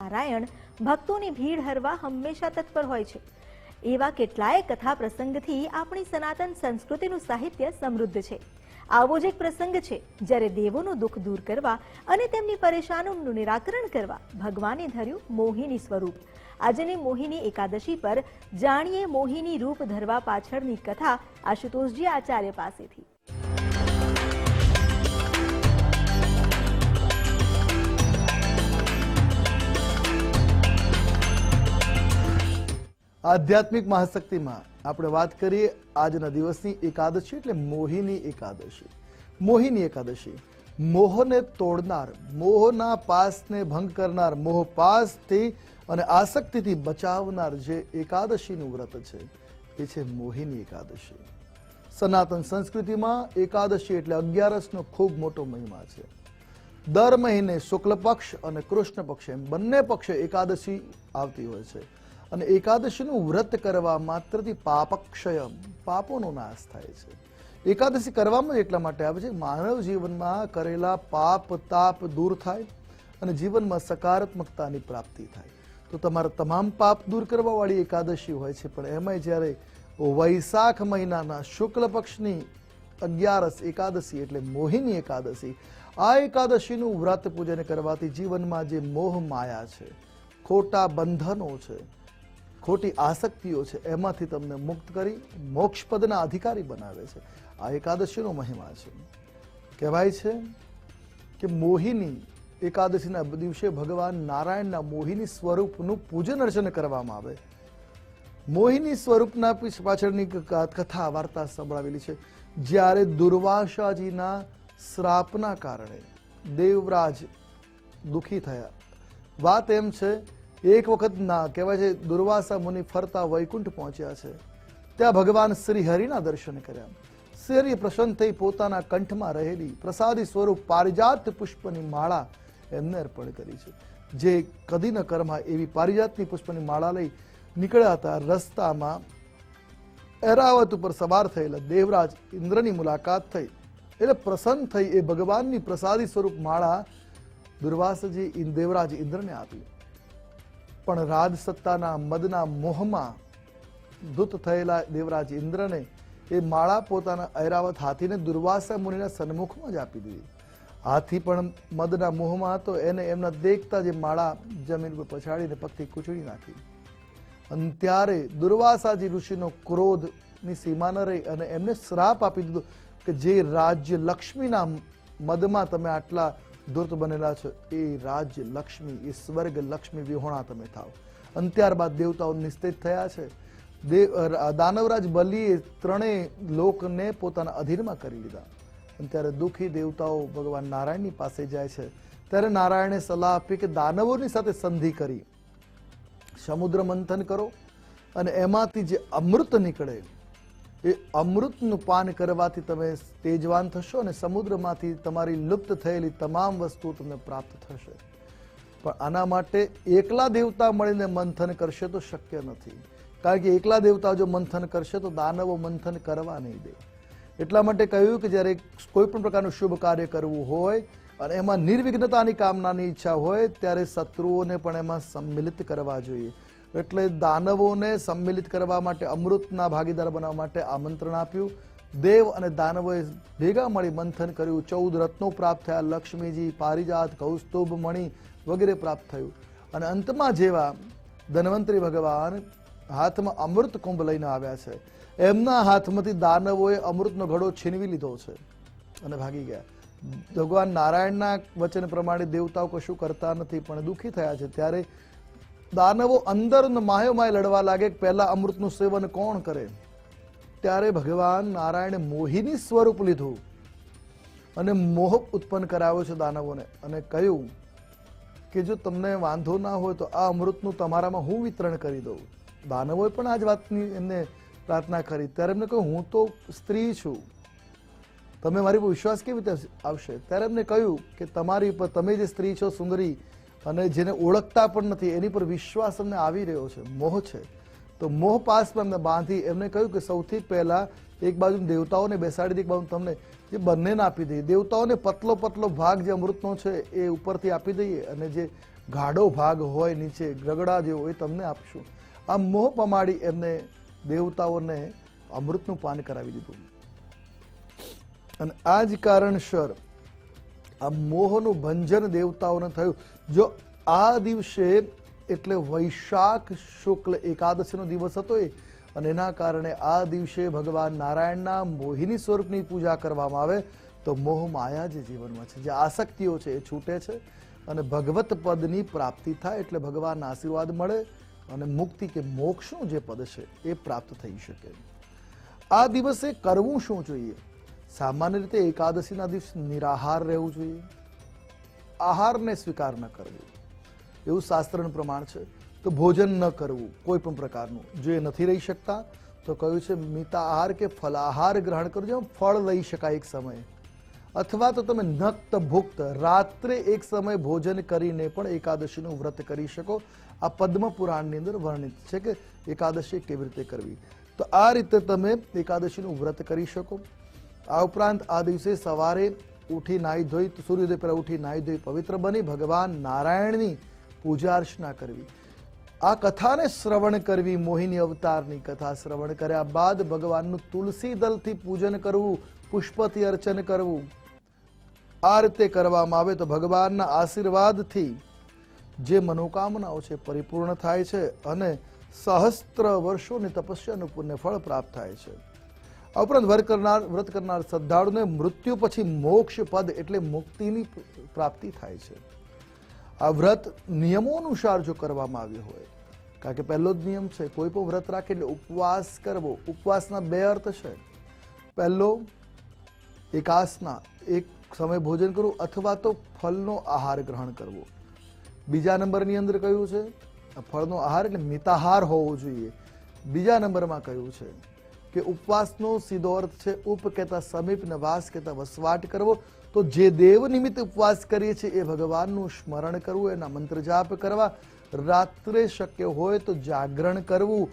નારાયણ ભક્તોની ભીડ હરવા હંમેશા તત્પર હોય છે. એવા કેટલાય કથા પ્રસંગથી આપણી સનાતન સંસ્કૃતિનું સાહિત્ય સમૃદ્ધ છે. આવો જ એક પ્રસંગ છે, જ્યારે દેવોનું દુઃખ દૂર કરવા અને તેમની પરેશાનોનું નિરાકરણ કરવા ભગવાને ધર્યું મોહિની સ્વરૂપ. આજની મોહિની એકાદશી પર જાણીએ મોહિની રૂપ ધરવા પાછળની કથા આશુતોષજી આચાર્ય પાસેથી. આધ્યાત્મિક મહાશક્તિમાં આપણે વાત કરીએ આજના દિવસની એકાદશી એટલે મોહિની એકાદશી. મોહિની એકાદશી. મોહને તોડનાર, મોહના પાસને ભંગ કરનાર, મોહ પાસથી અને આસક્તિથી બચાવનાર જે એકાદશીનું વ્રત છે, એ છે મોહિની એકાદશી. સનાતન સંસ્કૃતિમાં એકાદશી એટલે અગિયારસનો ખૂબ મોટો મહિમા છે. દર મહિને શુક્લ પક્ષ અને કૃષ્ણ પક્ષ એમ બંને પક્ષે એકાદશી આવતી હોય છે. અને એકાદશીનું વ્રત કરવા માત્રથી પાપક્ષય પાપોનો નાશ થાય છે. એકાદશી કરવામાં એટલા માટે આવે છે માનવ જીવનમાં કરેલા પાપ, તાપ દૂર થાય અને જીવનમાં સકારાત્મકતાની પ્રાપ્તિ થાય. તો તમારા તમામ પાપ દૂર કરવાવાળી એકાદશી હોય છે, પણ એમાંય જ્યારે વૈશાખ મહિનાના શુક્લ પક્ષની અગિયારસ એકાદશી એટલે મોહિની એકાદશી, આ એકાદશીનું વ્રત પૂજન કરવાથી જીવનમાં જે મોહ માયા છે, ખોટા બંધનો છે ખોટી આસક્તિઓ છે, એમાંથી તમને મુક્ત કરી મોક્ષપદના અધિકારી બનાવે છે. આ એકાદશીનો મહિમા છે. કહેવાય છે કે મોહિની એકાદશીના દિવસે ભગવાન નારાયણના મોહિની સ્વરૂપનું પૂજન અર્ચન કરવામાં આવે. મોહિની સ્વરૂપના પાછળની કથા, વાર્તા સંભળાવેલી છે. જ્યારે દુર્વાસાજીના શ્રાપના કારણે દેવરાજ દુખી થયા. વાત એમ છે એક વખત ના કહેવાય છે, દુર્વાસા મુનિ ફરતા વૈકુંઠ પહોંચ્યા છે. ત્યાં ભગવાન શ્રી હરિના દર્શન કર્યા. શ્રી પ્રસન્ન થઈ પોતાના કંઠમાં રહેલી પ્રસાદી સ્વરૂપ પારિજાત પુષ્પની માળા એમને અર્પણ કરી છે. જે કદી ન કર્મા એવી પારિજાતની પુષ્પની માળા લઈ નીકળ્યા હતા રસ્તામાં. એરાવત ઉપર સવાર થયેલા દેવરાજ ઇન્દ્રની મુલાકાત થઈ. એટલે પ્રસન્ન થઈ એ ભગવાનની પ્રસાદી સ્વરૂપ માળા દુર્વાસજી દેવરાજ ઇન્દ્રને આપી. પણ રાજ સત્તાના મદના મોહમાં ધૂત થયેલા દેવરાજ ઇન્દ્રને એ માળા પોતાના ઐરાવત હાથીને દુર્વાસા મુનિના સન્મુખમાં જ આપી દીધી. હાથી પણ મદના મોહમાં હતો, એને એમના દેખતા જે માળા જમીન પર પછાડીને પગથી કૂચડી નાખી. અને ત્યારે દુર્વાસાજી ઋષિનો ક્રોધની સીમા ન રહી અને એમને શ્રાપ આપી દીધો કે જે રાજ્ય લક્ષ્મીના મદમાં તમે આટલા ધૂર્ત બનેલા છો. એ રાજ્ય લક્ષ્મી, એ સ્વર્ગ લક્ષ્મી વિહોણા તમે થાવ. અને ત્યારબાદ દેવતાઓ નિશ્ચિત થયા છે. દેવ દાનવરાજ બલિએ ત્રણેય લોકને પોતાના અધીનમાં કરી લીધા. અને ત્યારે દુઃખી દેવતાઓ ભગવાન નારાયણની પાસે જાય છે. ત્યારે નારાયણે સલાહ આપી કે દાનવોની સાથે સંધિ કરી. સમુદ્ર મંથન કરો. અને એમાંથી જે અમૃત નીકળે એ અમૃતનું પાન કરવાથી તમે તેજવાન થશો અને સમુદ્રમાંથી તમારી લુપ્ત થયેલી તમામ વસ્તુઓ તમને પ્રાપ્ત થશે. પણ આના માટે એકલા દેવતા મળીને મંથન કરશે તો શક્ય નથી. કારણ કે એકલા દેવતા જો મંથન કરશે તો દાનવો મંથન કરવા નહીં દે. એટલા માટે કહ્યું કે જ્યારે કોઈ પણ પ્રકારનું શુભ કાર્ય કરવું હોય અને એમાં નિર્વિઘ્નતાની કામનાની ઈચ્છા હોય, ત્યારે શત્રુઓને પણ એમાં સંમિલિત કરવા જોઈએ. એટલે દાનવોને સંમિલિત કરવા માટે અમૃતના ભાગીદાર બનાવવા માટે આમંત્રણ આપ્યું. દેવ અને દાનવોએ ભેગા મળી મંથન કર્યું. ચૌદ રત્નો પ્રાપ્ત થયા. લક્ષ્મીજી, પારિજાત, કૌસ્તુભ, મણિ વગેરે પ્રાપ્ત થયું. અને અંતમાં જેવા ધન્વંતરી ભગવાન હાથમાં અમૃત કુંભ લઈને આવ્યા છે. એમના હાથમાંથી દાનવોએ અમૃતનો ઘડો છીનવી લીધો છે અને ભાગી ગયા. ભગવાન નારાયણના વચન પ્રમાણે દેવતાઓ કશું કરતા નથી, પણ દુઃખી થયા છે. ત્યારે દાનવો અંદર માયો માય લડવા લાગે પહેલા અમૃતનું સેવન કોણ કરે? ત્યારે ભગવાન નારાયણે મોહિની સ્વરૂપ લીધું અને મોહ ઉત્પન્ન કરાવ્યો છે દાનવોને અને કહ્યું કે જો તમને વાંધો ના હોય તો આ અમૃતનું તમારામાં હું વિતરણ કરી દઉં. દાનવોએ પણ આ જ વાતની એમને પ્રાર્થના કરી. ત્યારે એમને કહ્યું, હું તો સ્ત્રી છું. તમે મારી પર વિશ્વાસ કેવી રીતે આવશે? ત્યારે એમને કહ્યું કે તમારી પર તમે જે સ્ત્રી છો સુંદરી અને જેને ઓળખતા પણ નથી, એની પર વિશ્વાસ અમને આવી રહ્યો છે, મોહ છે. તો મોહ પાસમાં એમને બાંધી એમને કહ્યું કે સૌથી પહેલા એક બાજુ દેવતાઓને બેસાડી દે, એક બાજુ તમને જે બંનેને આપી દઈએ દેવતાઓને પતલો પતલો ભાગ જે અમૃતનો છે એ ઉપરથી આપી દઈએ અને જે ગાઢો ભાગ હોય, નીચે ગગડા જેવો એ તમને આપશું. આ મોહ પમાડી એમને દેવતાઓને અમૃતનું પાન કરાવી દીધું. અને આ જ કારણસર આ મોહનું ભંજન દેવતાઓને થયું. જો આ દિવસે એટલે વૈશાખ શુક્લ એકાદશીનો દિવસ હતો એ, અને એના કારણે આ દિવસે ભગવાન નારાયણના મોહિની સ્વરૂપની પૂજા કરવામાં આવે, તો મોહ માયા જે જીવનમાં છે, જે આસક્તિઓ છે એ છૂટે છે અને ભગવત પદની પ્રાપ્તિ થાય એટલે ભગવાનના આશીર્વાદ મળે અને મુક્તિ કે મોક્ષનું જે પદ છે એ પ્રાપ્ત થઈ શકે. આ દિવસે કરવું શું જોઈએ? સામાન્ય રીતે એકાદશીના દિવસ નિરાહાર રહેવું જોઈએ. આહારને સ્વીકાર ન કરવો. એવું શાસ્ત્રનું પ્રમાણ છે. તો ભોજન ન કરવું કોઈ પણ પ્રકારનું. જો એ નથી રહી શકતા, તો કહ્યું છે, મિતા આહાર કે ફલાહાર ગ્રહણ કરજો. જેમાં ફળ લઈ શકાય એક સમયે. અથવા તો તમે નક્ત ભુક્ત રાત્રે એક સમયે ભોજન કરીને પણ એકાદશીનું વ્રત કરી શકો. આ પદ્મ પુરાણની અંદર વર્ણિત છે કે એકાદશી કેવી રીતે કરવી. તો આ રીતે તમે એકાદશીનું વ્રત કરી શકો. આ ઉપરાંત આ દિવસે સવારે ઉઠી નાહી ધોઈ, સૂર્યોદય પહેલા ઉઠી નાહી ધોઈ, પવિત્ર બની, ભગવાન નારાયણની પૂજા અર્ચના કરવી. આ કથાને શ્રવણ કરવી, મોહિની અવતારની કથા શ્રવણ કર્યા બાદ ભગવાનનું તુલસી દલથી પૂજન કરવું, પુષ્પથી અર્ચન કરવું. આ રીતે કરવામાં આવે તો ભગવાનના આશીર્વાદથી જે મનોકામનાઓ છે પરિપૂર્ણ થાય છે અને સહસ્ત્ર વર્ષોની તપસ્યાનું પુણ્ય ફળ પ્રાપ્ત થાય છે. આ ઉપરાંત વ્રત કરનાર વ્રત કરનાર શ્રદ્ધાળુને મૃત્યુ પછી મોક્ષ પદ એટલે મુક્તિની પ્રાપ્તિ થાય છે. આ વ્રત નિયમો અનુસાર જો કરવામાં આવ્યો હોય, કારણ કે પહેલો જ નિયમ છે, કોઈ પણ વ્રત રાખે એટલે ઉપવાસ કરવો. ઉપવાસના બે અર્થ છે. પહેલો, એકાસના, એક સમય ભોજન કરવું અથવા તો ફળનો આહાર ગ્રહણ કરવો. બીજા નંબરની અંદર કયું છે? ફળનો આહાર એટલે મિતાહાર હોવો જોઈએ. બીજા નંબરમાં કયું છે? કે ઉપવાસનો સીધો અર્થ છે ઉપ કહેતા સમીપ ને વાસ કહેતા વસવાટ કરવો. તો જે દેવ નિમિત્ત ઉપવાસ કરીએ છીએ એ ભગવાનનું સ્મરણ કરવું, એના મંત્ર જાપ કરવા. રાત્રે શક્ય હોય તો જાગરણ કરવું,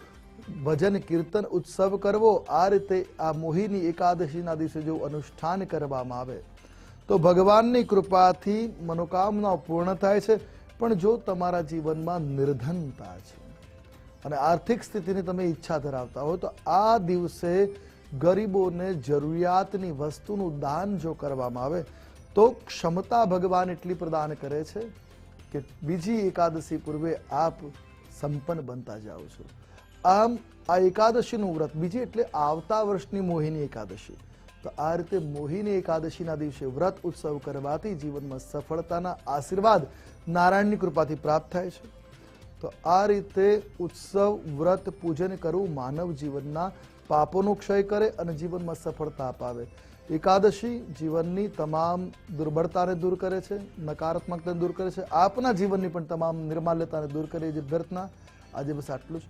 ભજન કીર્તન ઉત્સવ કરવો. આ રીતે આ મોહિની એકાદશીના દિવસે જો અનુષ્ઠાન કરવામાં આવે, તો ભગવાનની કૃપાથી મનોકામનાઓ પૂર્ણ થાય છે. પણ જો તમારા જીવનમાં નિર્ધનતા છે અને આર્થિક સ્થિતિની તમે ઈચ્છા ધરાવતા હો, તો આ દિવસે ગરીબોને જરૂરિયાતની વસ્તુનું દાન જો કરવામાં આવે, તો ક્ષમતા ભગવાન એટલી પ્રદાન કરે છે કે બીજી એકાદશી પૂર્વે આપ સંપન્ન બનતા જાઓ છો. આમ, આ એકાદશીનું વ્રત બીજી એટલે આવતા વર્ષની મોહિની એકાદશી. તો આ રીતે મોહિની એકાદશીના દિવસે વ્રત ઉત્સવ કરવાથી જીવનમાં સફળતાના આશીર્વાદ નારાયણની કૃપાથી પ્રાપ્ત થાય છે. તો આ રીતે ઉત્સવ, વ્રત પૂજન કરવું માનવ જીવનના પાપોનો ક્ષય કરે અને જીવનમાં સફળતા અપાવે. એકાદશી જીવનની તમામ દુર્બળતાને દૂર કરે છે, નકારાત્મકતાને દૂર કરે છે. આપના જીવનની પણ તમામ નિર્માલ્યતાને દૂર કરે છે પ્રાર્થના આજે બસ આટલું જ.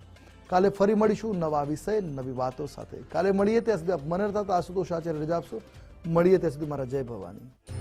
કાલે ફરી મળીશું નવા વિષય, નવી વાતો સાથે. કાલે મળીએ ત્યાં સુધી મને રહેતા આશુતોષ આચાર્ય રજા આપશો. મળીએ ત્યાં સુધી મારા જય ભવાની.